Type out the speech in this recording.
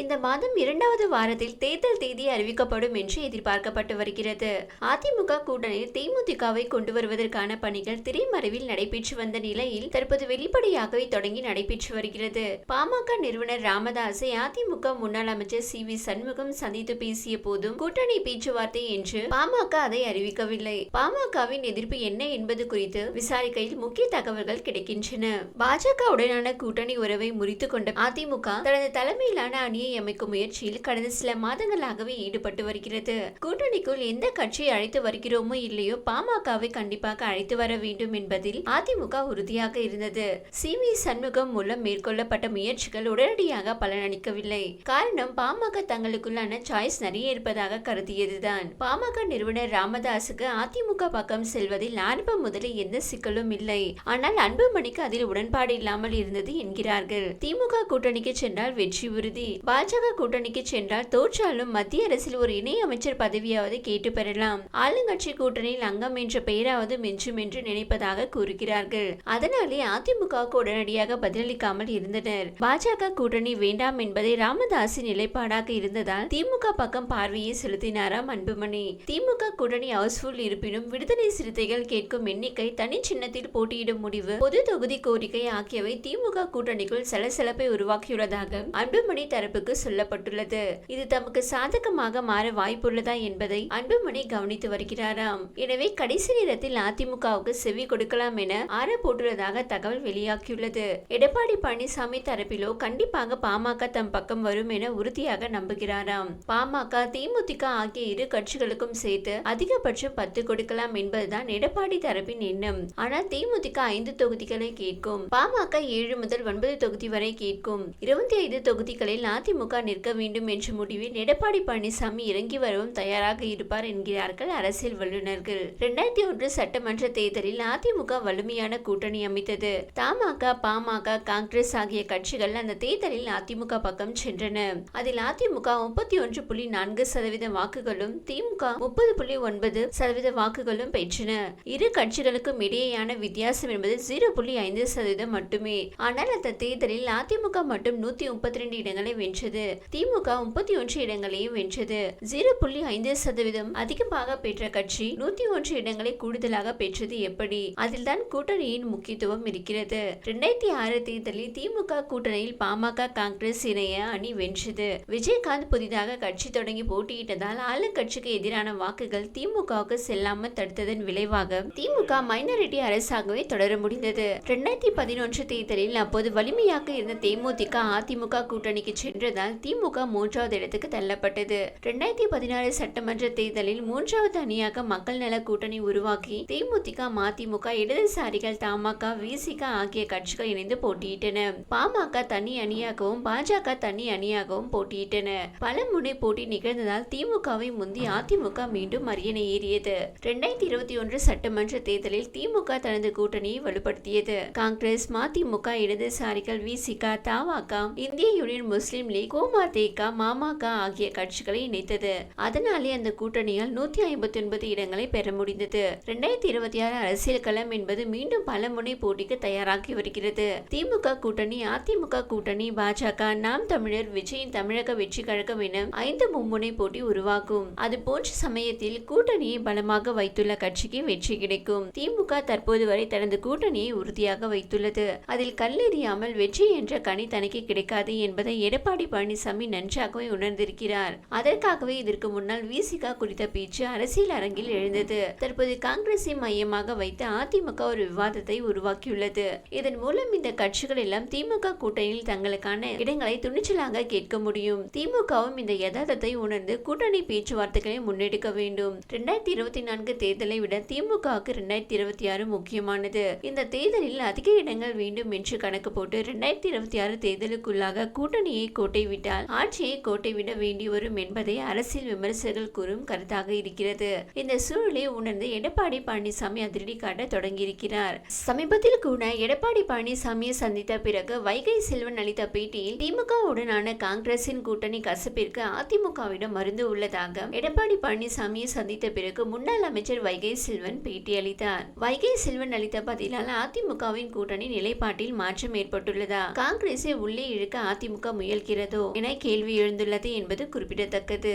இந்த மாதம் இரண்டாவது வாரத்தில் தேர்தல் தேதி அறிவிக்கப்படும் என்று எதிர்பார்க்கப்பட்டு வருகிறது. அதிமுக கூட்டணியில் தேமுதிகவை கொண்டு வருவதற்கான பணிகள் திரைமறைவில் நடைபெற்று வந்த நிலையில் தற்போது வெளிப்படையாகவே தொடங்கி நடைபெற்று வருகிறது. பாமக நிறுவனர் ராமதாஸை அதிமுக முன்னாள் அமைச்சர் சி வி சண்முகம் சந்தித்து பேசிய போதும் கூட்டணி பேச்சுவார்த்தை என்று பாமக அதை அறிவிக்கவில்லை. பாமகவின் எதிர்ப்பு என்ன என்பது குறித்து விசாரிக்கையில் முக்கிய தகவல்கள் கிடைக்கின்றன. பாஜகவுடனான கூட்டணி உறவை முறித்துக் கொண்ட அதிமுக தனது தலைமையிலான அணியை கூட்டணியை அமைக்கும் முயற்சியில் கடந்த சில மாதங்களாகவே ஈடுபட்டு வருகிறது. கூட்டணிக்குள் எந்த கட்சியை அழைத்து வருகிறோமோ இல்லையோ பாமகவை கண்டிப்பாக அழைத்து வர வேண்டும் என்பதில் அதிமுக உறுதியாக இருந்தது. சி. வி. சண்முகம் மூலம் மேற்கொள்ளப்பட்ட முயற்சிகள் உடனடியாக பலனளிக்கவில்லை. காரணம் பாமக தங்களுக்குள்ளான சாய்ஸ் நிறைய இருப்பதாக கருதியதுதான். பாமக நிறுவனர் ராமதாசுக்கு அதிமுக பக்கம் செல்வதில் ஆரம்பம் முதலில் எந்த சிக்கலும் இல்லை. ஆனால் அன்புமணிக்கு அதில் உடன்பாடு இல்லாமல் இருந்தது என்கிறார்கள். திமுக கூட்டணிக்கு சென்றால் வெற்றி உறுதி. பாஜக கூட்டணிக்கு சென்றால் தோற்றாலும் மத்திய அரசில் ஒரு இணை அமைச்சர் பதவியாவது கேட்டு பெறலாம். ஆளுங்கட்சி கூட்டணியில் அங்கம் என்ற பெயராவது மிஞ்சும் என்று நினைப்பதாக கூறுகிறார்கள். அதனாலே அதிமுகவுக்கு உடனடியாக பதிலளிக்காமல் இருந்தனர். பாஜக கூட்டணி வேண்டாம் என்பதை ராமதாஸின் நிலைப்பாடாக இருந்ததால் திமுக பக்கம் பார்வையை செலுத்தினாராம் அன்புமணி. திமுக கூட்டணி ஹவுஸ்ஃபுல் இருப்பினும் விடுதலை சிறுத்தைகள் கேட்கும் எண்ணிக்கை தனி சின்னத்தில் போட்டியிடும் முடிவு. பொது தொகுதி கோரிக்கை ஆகியவை திமுக கூட்டணிக்குள் சலசலப்பை உருவாக்கியுள்ளதாக அன்புமணி தரப்புக்கு சொல்லப்பட்டுள்ளது. இது தமக்கு சாதகமாக மாற வாய்ப்புள்ளதா என்பதை அன்புமணி கவனித்து வருகிறாராம். எனவே கடைசி நேரத்தில் அதிமுகவுக்கு செவி கொடுக்கலாம் என ஆற போட்டுள்ளதாக தகவல் வெளியாகியுள்ளது. எடப்பாடி பழனிசாமி தரப்பிலோ கண்டிப்பாக பாமக தம் பக்கம் வரும் என உறுதியாக நம்புகிறாராம். பாமக தேமுதிக ஆகிய இரு கட்சிகளுக்கும் சேர்த்து அதிகபட்சம் பத்து கொடுக்கலாம் என்பதுதான் எடப்பாடி தரப்பின் எண்ணம். ஆனால் தேமுதிக ஐந்து தொகுதிகளை கேட்கும் பாமக ஏழு முதல் ஒன்பது தொகுதி வரை கேட்கும். இருபத்தி ஐந்து தொகுதிகளில் அதிமுக அதிமுக நிற்க வேண்டும் என்ற முடிவில் எடப்பாடி பழனிசாமி இறங்கி வரவும் தயாராக இருப்பார் என்கிறார்கள் அரசியல் வல்லுநர்கள். இரண்டாயிரத்தி ஒன்று சட்டமன்ற தேர்தலில் அதிமுக வலிமையான கூட்டணி அமைத்தது. தமாக பாமக காங்கிரஸ் ஆகிய கட்சிகள் அந்த தேர்தலில் அதிமுக பக்கம் சென்றன. அதில் அதிமுக முப்பத்தி ஒன்று புள்ளி நான்கு சதவீத வாக்குகளும் திமுக முப்பது புள்ளி ஒன்பது சதவீத வாக்குகளும் பெற்றன. இரு கட்சிகளுக்கும் இடையேயான வித்தியாசம் என்பது ஜீரோ புள்ளி ஐந்து சதவீதம் மட்டுமே. ஆனால் அந்த தேர்தலில் அதிமுக மட்டும் நூத்தி முப்பத்தி ரெண்டு இடங்களை வென்றது. திமுக முப்பத்தி ஒன்று இடங்களையும் வென்றது. ஜீரோ புள்ளி ஐந்து சதவீதம் அதிகமாக பெற்ற கட்சி நூத்தி ஒன்று இடங்களை கூடுதலாக பெற்றது எப்படி? அதில்தான் கூட்டணியின் முக்கியத்துவம் இருக்கிறது. இரண்டாயிரத்தி ஆறு தேர்தலில் திமுக கூட்டணியில் பாமக காங்கிரஸ் இணைய அணி வென்றது. விஜயகாந்த் புதிதாக கட்சி தொடங்கி போட்டியிட்டதால் ஆளுங்கட்சிக்கு எதிரான வாக்குகள் திமுகவுக்கு செல்லாமல் தடுத்ததன் விளைவாக திமுக மைனாரிட்டி அரசாகவே தொடர முடிந்தது. இரண்டாயிரத்தி பதினொன்று தேர்தலில் அப்போது வலிமையாக இருந்த தேமுதிக அதிமுக கூட்டணிக்கு சென்று சென்றதால் திமுக மூன்றாவது இடத்துக்கு தள்ளப்பட்டது. இரண்டாயிரத்தி பதினாறு சட்டமன்ற தேர்தலில் மூன்றாவது அணியாக மக்கள் நல கூட்டணி உருவாக்கி தேமுதிக மதிமுக இடதுசாரிகள் தமாக விசிக ஆகிய கட்சிகள் இணைந்து போட்டியிட்டன. பாமக தனி அணியாகவும் பாஜக தனி அணியாகவும் போட்டியிட்டன. பல முனை போட்டி நிகழ்ந்ததால் திமுகவை முந்தி அதிமுக மீண்டும் அரியணை ஏறியது. இரண்டாயிரத்தி இருபத்தி ஒன்று சட்டமன்ற தேர்தலில் திமுக தனது கூட்டணியை வலுப்படுத்தியது. காங்கிரஸ் மதிமுக இடதுசாரிகள் விசிக தவாக இந்திய யூனியன் முஸ்லிம் கூட்டணி கோமாதேக மாமக ஆகிய கட்சிகளை இணைத்தது. அதனாலே அந்த கூட்டணியால் நூத்தி ஐம்பத்தி ஒன்பது இடங்களை பெற முடிந்தது. இரண்டாயிரத்தி இருபத்தி ஆறு அரசியல் களம் என்பது மீண்டும் பல முனை போட்டிக்கு தயாராகி வருகிறது. திமுக கூட்டணி அதிமுக கூட்டணி பாஜக நாம் தமிழர் விஜயின் தமிழக வெற்றி கழகம் என ஐந்து மும்முனை போட்டி உருவாகும். அது போன்ற சமயத்தில் கூட்டணியை பலமாக வைத்துள்ள கட்சிக்கு வெற்றி கிடைக்கும். திமுக தற்போது வரை தனது கூட்டணியை உறுதியாக வைத்துள்ளது. அதில் கல்லெறியாமல் வெற்றி என்ற கனி தனக்கு கிடைக்காது என்பதை எடப்பாடி பழனிசாமி நன்றாகவே உணர்ந்திருக்கிறார். அதற்காகவே இதற்கு முன்னால் விசிகா குறித்த பேச்சு அரசியல் அரங்கில் எழுந்தது. தற்போது காங்கிரஸை மையமாக வைத்து அதிமுக ஒரு விவாதத்தை உருவாக்கியுள்ளது. இதன் மூலம் இந்த கட்சிகள் எல்லாம் திமுக கூட்டணியில் தங்களுக்கான இடங்களை துணிச்சலாக கேட்க முடியும். திமுகவும் இந்த யதார்த்தத்தை உணர்ந்து கூட்டணி பேச்சுவார்த்தைகளை முன்னெடுக்க வேண்டும். இரண்டாயிரத்தி இருபத்தி நான்கு தேர்தலை விட திமுகவுக்கு இரண்டாயிரத்தி இருபத்தி ஆறு முக்கியமானது. இந்த தேர்தலில் அதிக இடங்கள் வேண்டும் என்று கணக்கு போட்டு இரண்டாயிரத்தி இருபத்தி ஆறு தேர்தலுக்குள்ளாக கூட்டணியை கோட்டை விட்டால் ஆட்சியை கோட்டை விட வேண்டி வரும் என்பதை அரசியல் விமர்சகர்கள் கூறும் கருத்தாக இருக்கிறது. இந்த சூழலை உணர்ந்து எடப்பாடி பழனிசாமி அதிரடி காட்ட தொடங்கியிருக்கிறார். சமீபத்தில் கூட எடப்பாடி பழனிசாமியை சந்தித்த பிறகு வைகை செல்வன் அளித்த பேட்டியில் திமுகவுடனான காங்கிரசின் கூட்டணி கசப்பிற்கு அதிமுகவிடம் மருந்து உள்ளதாக எடப்பாடி பழனிசாமியை சந்தித்த பிறகு முன்னாள் அமைச்சர் வைகை செல்வன் பேட்டியளித்தார் வைகை செல்வன் அளித்த பதிலால் அதிமுகவின் கூட்டணி நிலைப்பாட்டில் மாற்றம் ஏற்பட்டுள்ளதா? காங்கிரஸை உள்ளே இழுக்க அதிமுக முயல்கிறது. இருக்கிறதோ என கேள்வி எழுந்துள்ளது என்பது குறிப்பிடத்தக்கது.